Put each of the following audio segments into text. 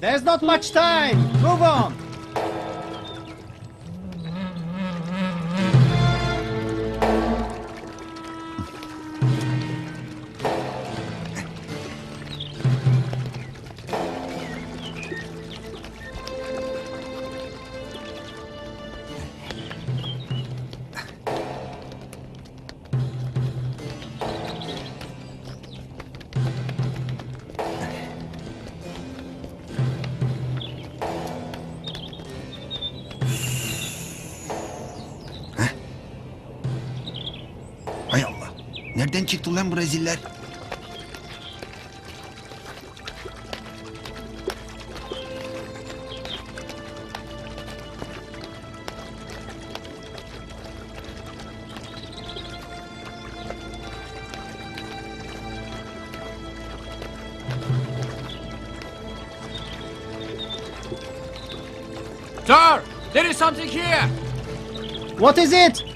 There's not much time. Move on. Nereden çıktı lan bu reziller? Sir, there is something here. What is it?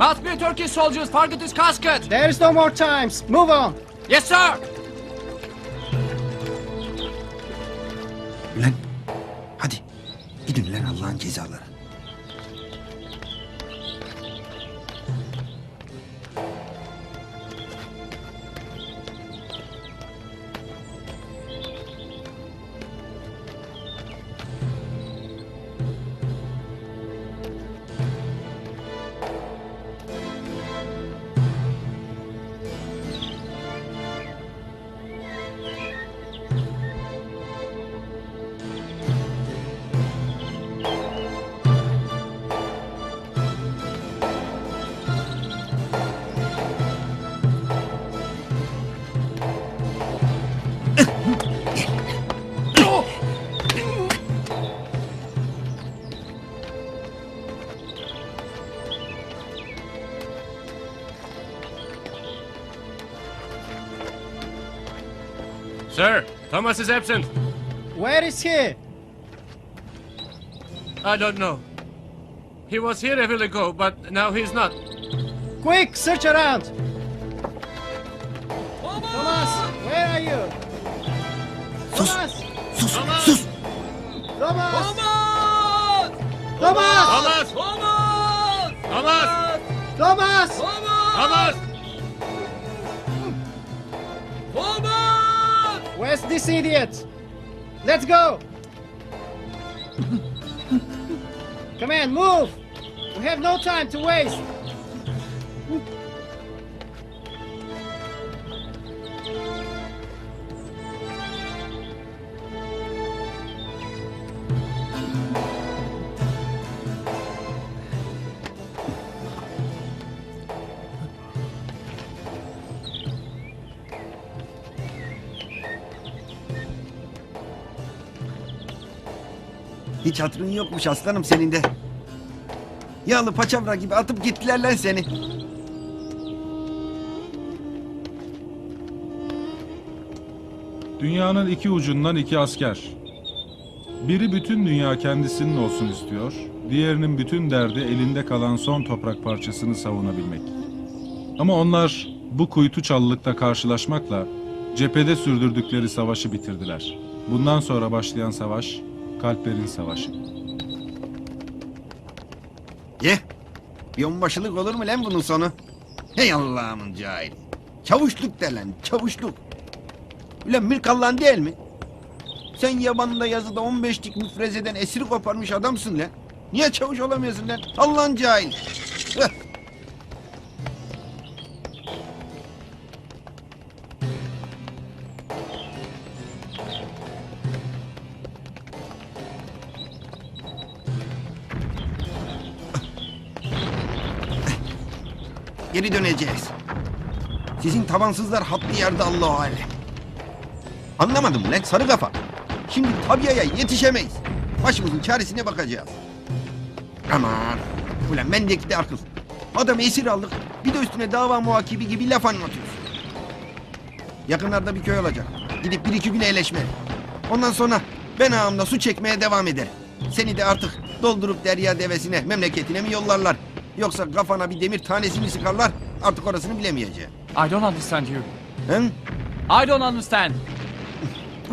Must be Turkish soldiers forget his casket. There's no more times. Move on. Yes, sir. Lan hadi gidin lan Allah'ın cezaları. Sir, Thomas is absent. Where is he? I don't know. He was here a while ago, but now he's not. Quick, search around. Thomas, where are you? Sus, Thomas! sus, sus. Thomas! Thomas! Thomas! Thomas! Thomas! Thomas! Thomas! Thomas! Where's this idiot? Let's go! Come on, move! We have no time to waste! Hiç hatırın yokmuş aslanım senin de. Yağlı paçavra gibi atıp gittiler lan seni. Dünyanın iki ucundan iki asker. Biri bütün dünya kendisinin olsun istiyor, diğerinin bütün derdi elinde kalan son toprak parçasını savunabilmek. Ama onlar bu kuytu çalılıkta karşılaşmakla cephede sürdürdükleri savaşı bitirdiler. Bundan sonra başlayan savaş, kalplerin savaşı. Ye. Bir onbaşılık olur mu lan bunun sonu? Hey Allah'ımın cahili. Çavuşluk de lan çavuşluk. Ulan mülk değil mi? Sen yabanında yazıda 15'lik müfrezeden esir koparmış adamsın lan. Niye çavuş olamıyorsun lan? Allah'ın cahil. Geri döneceğiz. Sizin tabansızlar hatlı yerde Allahu alem. Anlamadım lan sarı kafa. Şimdi tabiaya yetişemeyiz. Başımızın çaresine bakacağız. Aman. Ulan mendeki de akıl. Adam esir aldık. Bir de üstüne dava muhakibi gibi laf anlatıyoruz. Yakınlarda bir köy olacak. Gidip bir iki gün eğleşme. Ondan sonra ben ağamla su çekmeye devam ederim. Seni de artık doldurup derya devesine, memleketine mi yollarlar? Yoksa kafana bir demir tanesi mi sıkarlar? Artık orasını bilemeyeceğim. I don't understand you. Hı? I don't understand.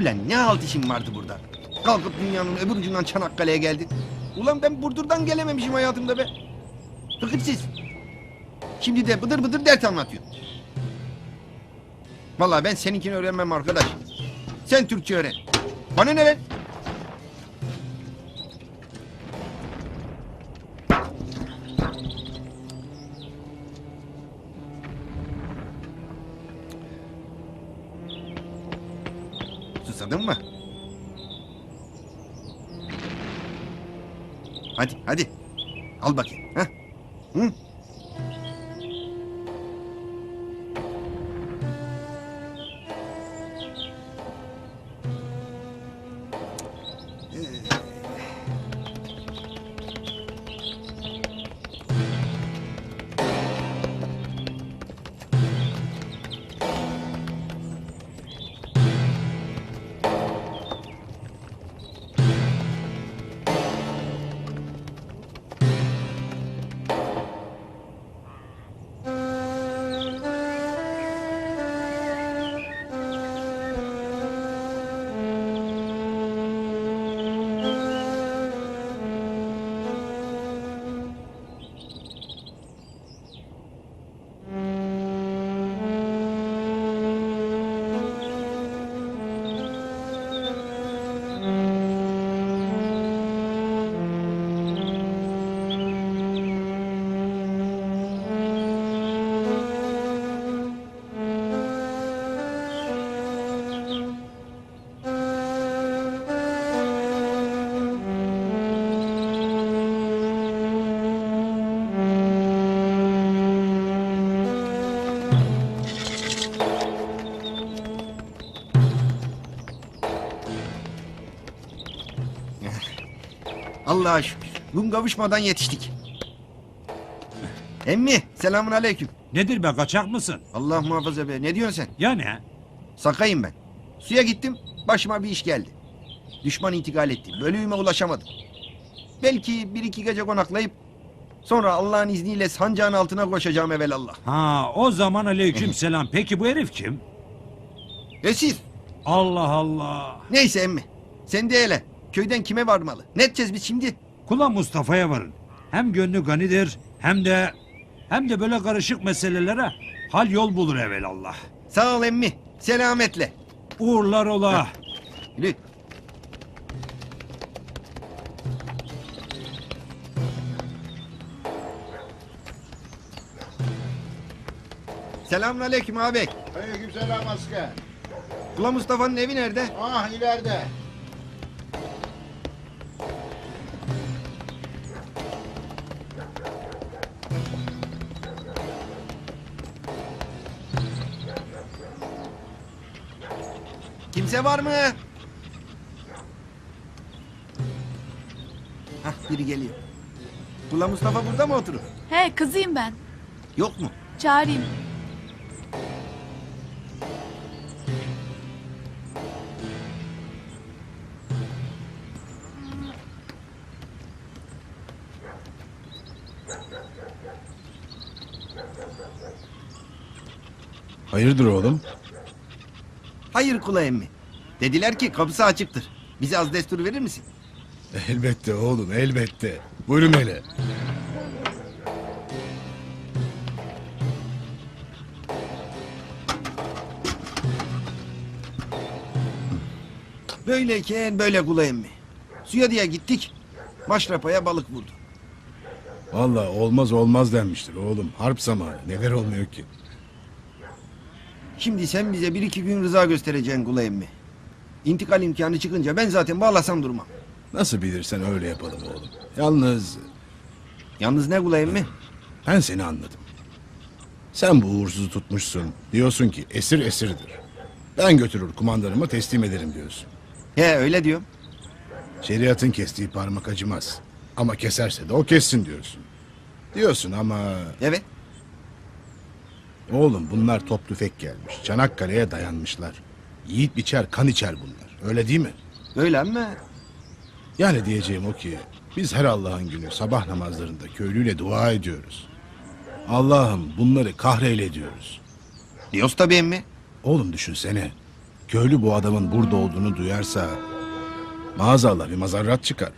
Ulan ne halt işin vardı burada? Kalkıp dünyanın öbür ucundan Çanakkale'ye geldin. Ulan ben Burdur'dan gelememişim hayatımda be. Tıkıpsız. Şimdi de bıdır bıdır dert anlatıyor. Vallahi ben seninkini öğrenmem arkadaş. Sen Türkçe öğren. Bana ne lan? Susadın mı? Hadi hadi. Al bakayım. Ha? Hı? Allah'a şükür. Gün kavuşmadan yetiştik. Emmi selamun aleyküm. Nedir be kaçak mısın? Allah muhafaza be. Ne diyorsun sen? Ya ne? Sakayım ben. Suya gittim. Başıma bir iş geldi. Düşman intikal etti. Bölüğüme ulaşamadım. Belki bir iki gece konaklayıp sonra Allah'ın izniyle sancağın altına koşacağım evelallah. Ha o zaman aleyküm selam. Peki bu herif kim? Ve siz? Allah Allah. Neyse emmi. Sen de hele. Köyden kime varmalı? Ne edeceğiz biz şimdi? Kula Mustafa'ya varın. Hem gönlü ganidir hem de hem de böyle karışık meselelere hal yol bulur evelallah. Sağ ol emmi. Selametle. Uğurlar ola. Yürü. Selamun aleyküm abi. Aleykümselam asker. Kula Mustafa'nın evi nerede? Ah ileride. Kimse var mı? Hah biri geliyor. Kula Mustafa burada mı oturur? He kızıyım ben. Yok mu? Çağırayım. Hayırdır oğlum? Hayır kula emmi. Dediler ki kapısı açıktır. Bize az destur verir misin? Elbette oğlum elbette. Buyurun hele. Böyleyken böyle kula emmi. Suya diye gittik. Maşrapaya balık vurdu. Vallahi olmaz olmaz denmiştir oğlum. Harp zamanı. Neler olmuyor ki? Şimdi sen bize bir iki gün rıza göstereceksin kula emmi. İntikal imkanı çıkınca ben zaten bağlasam durmam. Nasıl bilirsen öyle yapalım oğlum. Yalnız Yalnız ne kula emmi? ben seni anladım. Sen bu uğursuzu tutmuşsun. Diyorsun ki esir esirdir. Ben götürür kumandanıma teslim ederim diyorsun. He öyle diyorum. Şeriatın kestiği parmak acımaz. Ama keserse de o kessin diyorsun. Diyorsun ama Evet. oğlum bunlar top tüfek gelmiş. Çanakkale'ye dayanmışlar. Yiğit biçer kan içer bunlar. Öyle değil mi? Öyle ama Yani diyeceğim o ki biz her Allah'ın günü sabah namazlarında köylüyle dua ediyoruz. Allah'ım bunları kahreyle diyoruz. diyoruz tabii emmi. Oğlum düşünsene. Köylü bu adamın burada olduğunu duyarsa maazallah bir mazarrat çıkar.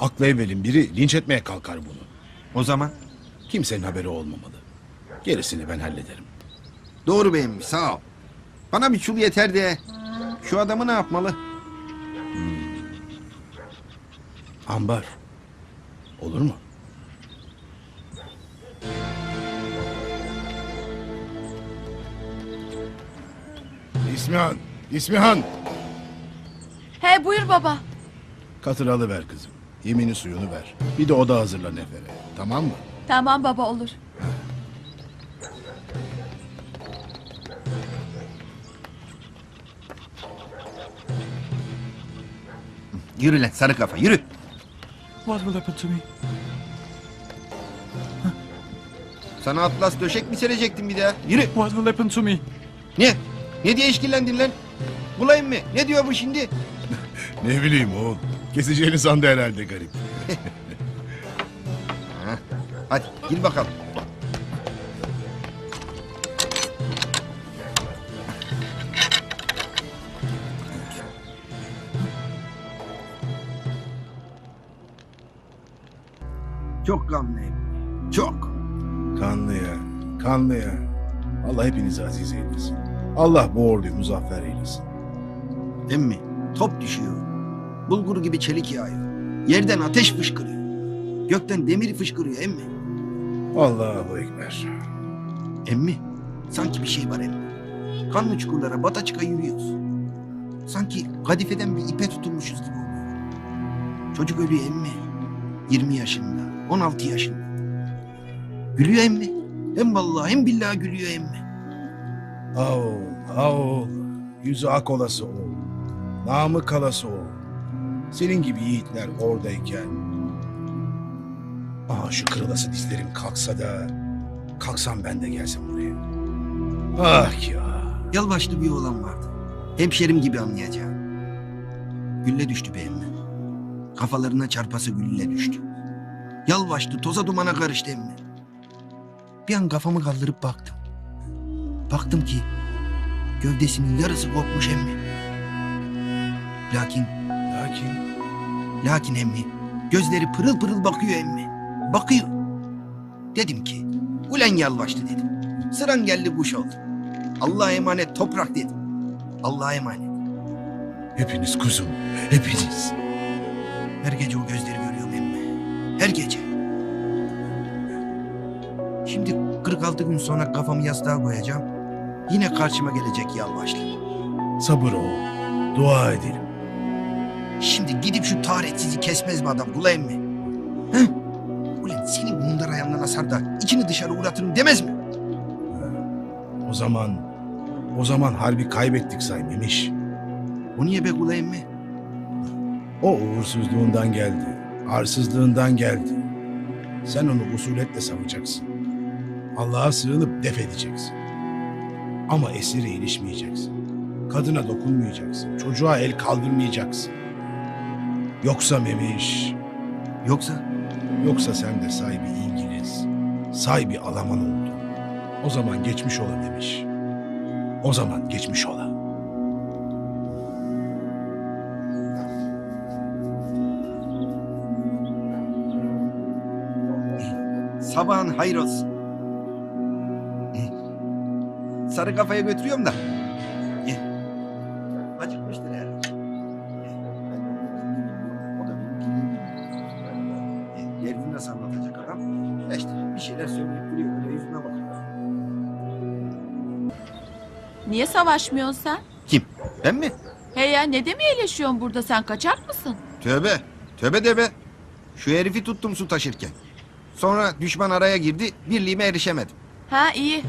Aklı evvelin biri linç etmeye kalkar bunu. O zaman Kimsenin haberi olmamalı. Gerisini ben hallederim. doğru beyim sağ ol. Bana bir çul yeter de şu adamı ne yapmalı? Ambar. Olur mu? İsmihan, İsmihan. He buyur baba. Katır alıver kızım. Yemini suyunu ver. Bir de oda hazırla Nefer'e. Tamam mı? Tamam baba olur. Yürü lan sarı kafa yürü. What will happen to me? Sana atlas döşek mi serecektim bir daha? Yürü. What will happen to me? Ne? Ne diye işkillendin lan? Bulayım mı? Ne diyor bu şimdi? Ne bileyim oğul. Keseceğini sandı herhalde garip. Hadi gir bakalım. Çok gamlıyım. Çok. Kanlıya, kanlıya. Allah hepinizi aziz eylesin. Allah bu orduyu muzaffer eylesin. Emmi top düşüyor. Bulgur gibi çelik yağıyor. Yerden ateş fışkırıyor. Gökten demir fışkırıyor emmi. Allahu Ekber. Emmi sanki bir şey var emmi. Kanlı çukurlara bata çıka yürüyoruz. Sanki kadifeden bir ipe tutulmuşuz gibi oluyor. Çocuk ölüyor emmi. 20 yaşında, 16 yaşında. Gülüyor emmi. Hem vallahi hem billahi gülüyor emmi. Ağol, ağol. Yüzü ak olası oğul. Namı kalası oğul. Senin gibi yiğitler oradayken. Aha şu kırılası dizlerim kalksa da. Kalksam ben de gelsem buraya. Ah ya. Yalvaçlı bir oğlan vardı. Hemşerim gibi anlayacağım. Gülle düştü be emmi. Kafalarına çarpası gülle düştü. Yalvaçtı, toza dumana karıştı emmi. Bir an kafamı kaldırıp baktım. Baktım ki gövdesinin yarısı kopmuş emmi. Lakin, Lakin lakin emmi gözleri pırıl pırıl bakıyor emmi. Bakıyor. Dedim ki ulen yalvaçtı dedim. Sıran geldi kuş oldu. Allah'a emanet toprak dedim. Allah'a emanet. hepiniz kuzum. Hepiniz. Her gece o gözleri görüyorum. Her gece. Şimdi 46 gün sonra kafamı yastığa koyacağım. Yine karşıma gelecek yalvaçlı. Sabır ol. Dua edelim. Şimdi gidip şu taharetsizi kesmez mi adam kula emmi? Heh? Ulan seni mundar ayağından asar da içini dışarı uğratırım demez mi? O zaman o zaman harbi kaybettik saymemiş. O niye be kula emmi? O uğursuzluğundan geldi. Arsızlığından geldi. Sen onu usuletle savacaksın. Allah'a sığınıp def edeceksin. Ama esire ilişmeyeceksin. Kadına dokunmayacaksın. Çocuğa el kaldırmayacaksın. Yoksa Memiş, Yoksa yoksa sen de sahibi İngiliz, sahibi Alaman oldun. O zaman geçmiş ola demiş. O zaman geçmiş ola. Sabahın hayır olsun. Sarı kafaya götürüyorum da. Acıkmıştır herhalde. Derdini nasıl anlatacak adam? İşte bir şeyler söyleyip duruyor. Böyle yüzüne bakıyor. Niye savaşmıyorsun sen? Kim? Ben mi? He ya ne demeye iyileşiyorsun burada sen kaçak mısın? Tövbe. Tövbe de be. Şu herifi tuttum su taşırken. Sonra düşman araya girdi. Birliğime erişemedim. Ha iyi.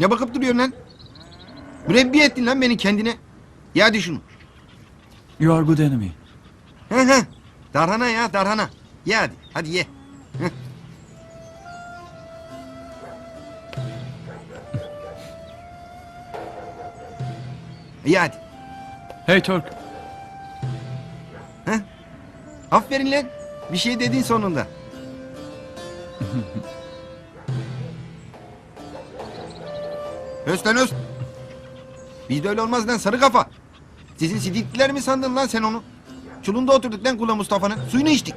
Ne bakıp duruyorsun lan? Mürebbiye ettin lan beni kendine. Ya şunu. You are good enemy. Hı hı. Darhana ya darhana. Ye hadi. Hadi ye. İyi hadi. Hey, Turk. Aferin lan. Bir şey dedin sonunda. Öst lan öst. Bizde öyle olmaz lan sarı kafa. Sizin sidikliler mi sandın lan sen onu? Çulunda oturduk lan kula Mustafa'nın. Suyunu içtik.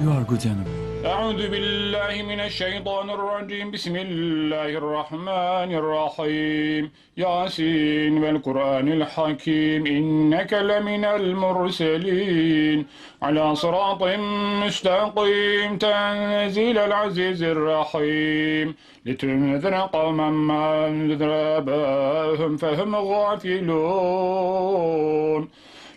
You are good enemy. أعوذ بالله من الشيطان الرجيم بسم الله الرحمن الرحيم ياسين والقرآن الحكيم إنك لمن المرسلين على صراط مستقيم تنزيل العزيز الرحيم لتنذر قوما ما أنذر آباءهم فهم غافلون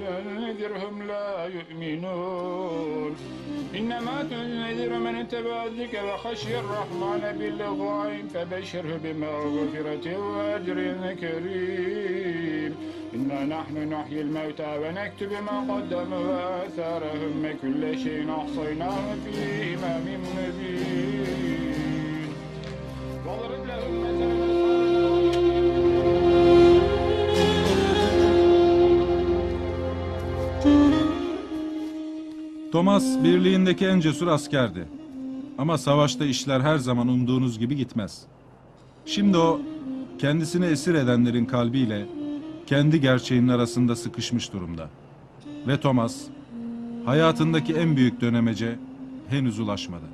تنذرهم لا يؤمنون. إنما تنذر من اتبع الذكر وخشي الرحمن بالغيب فبشره بمغفرة وأجر كريم. إنا نحن نحيي الموتى ونكتب ما قدموا وآثارهم وكل شيء أحصيناه في إمام مبين. Thomas birliğindeki en cesur askerdi. Ama savaşta işler her zaman umduğunuz gibi gitmez. Şimdi o kendisini esir edenlerin kalbiyle kendi gerçeğinin arasında sıkışmış durumda. Ve Thomas hayatındaki en büyük dönemece henüz ulaşmadı.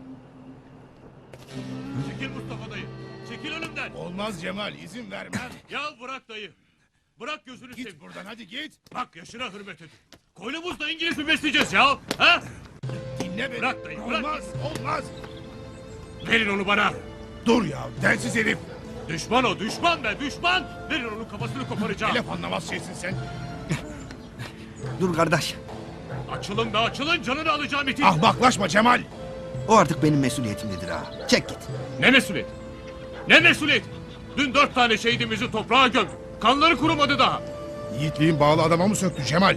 Çekil Mustafa dayı. Çekil önümden. Olmaz Cemal izin vermem. Ya bırak dayı. Bırak gözünü seveyim. buradan hadi git. Bak yaşına hürmet edin. Koynumuzda İngiliz mi besleyeceğiz ya? Ha? Dinle beni. Bırak dayı, bırak. Olmaz olmaz. Verin onu bana. Dur ya densiz herif. Düşman o düşman be düşman. Verin onun kafasını koparacağım. Laf anlamaz şeysin sen. Dur kardeş. Açılın be açılın canını alacağım itin. Ahmaklaşma Cemal. O artık benim mesuliyetimdedir ha. Çek git. Ne mesuliyet? Ne mesuliyet? Dün dört tane şehidimizi toprağa gömdük. Kanları kurumadı daha. Yiğitliğin bağlı adama mı söktü Cemal?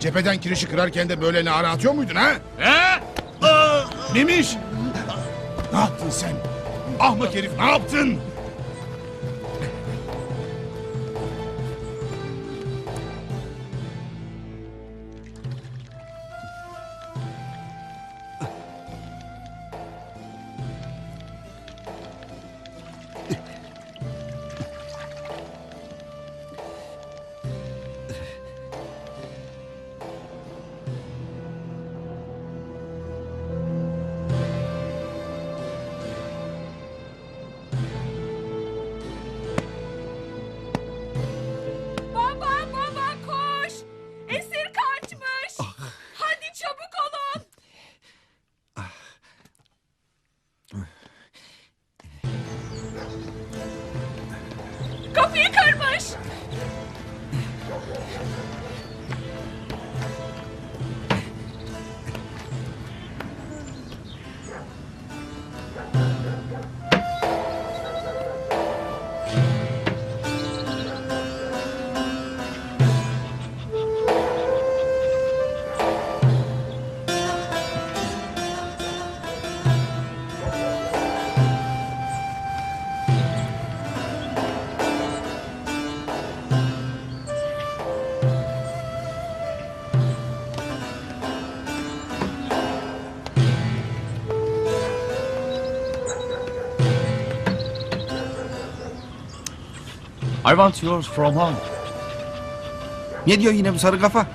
Cepheden kirişi kırarken de böyle nara atıyor muydun ha? He? Memiş! Ne yaptın sen? Ahmak herif ne yaptın? Kapıyı kırmış. I want yours from home. Ne diyor yine bu sarı kafa?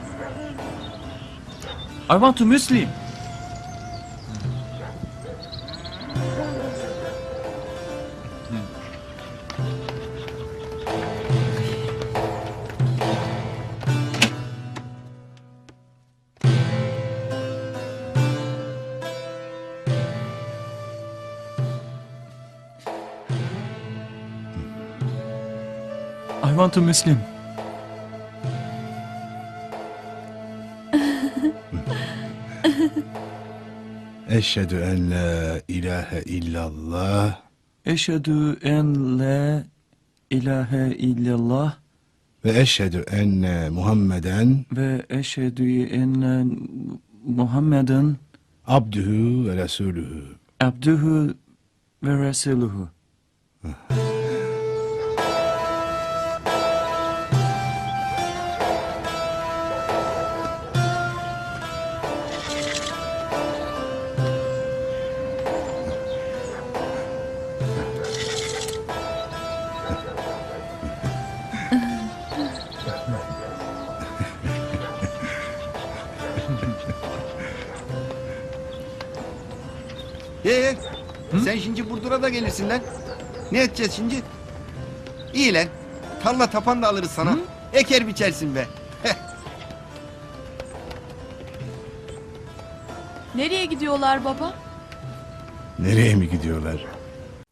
I want to Muslim. To Muslim. Eşhedü en la ilahe illallah Eşhedü en la ilahe illallah ve eşhedü enne Muhammeden ve eşhedü enne Muhammeden abdühü ve resulühü. abduhu ve resuluhu. Ee, sen şimdi Burdur'a da gelirsin lan. Ne edeceğiz şimdi? İyi lan. Tarla tapan da alırız sana. Eker biçersin be. Nereye gidiyorlar baba? Nereye mi gidiyorlar?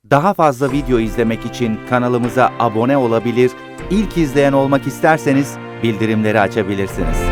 Daha fazla video izlemek için kanalımıza abone olabilir, ilk izleyen olmak isterseniz bildirimleri açabilirsiniz.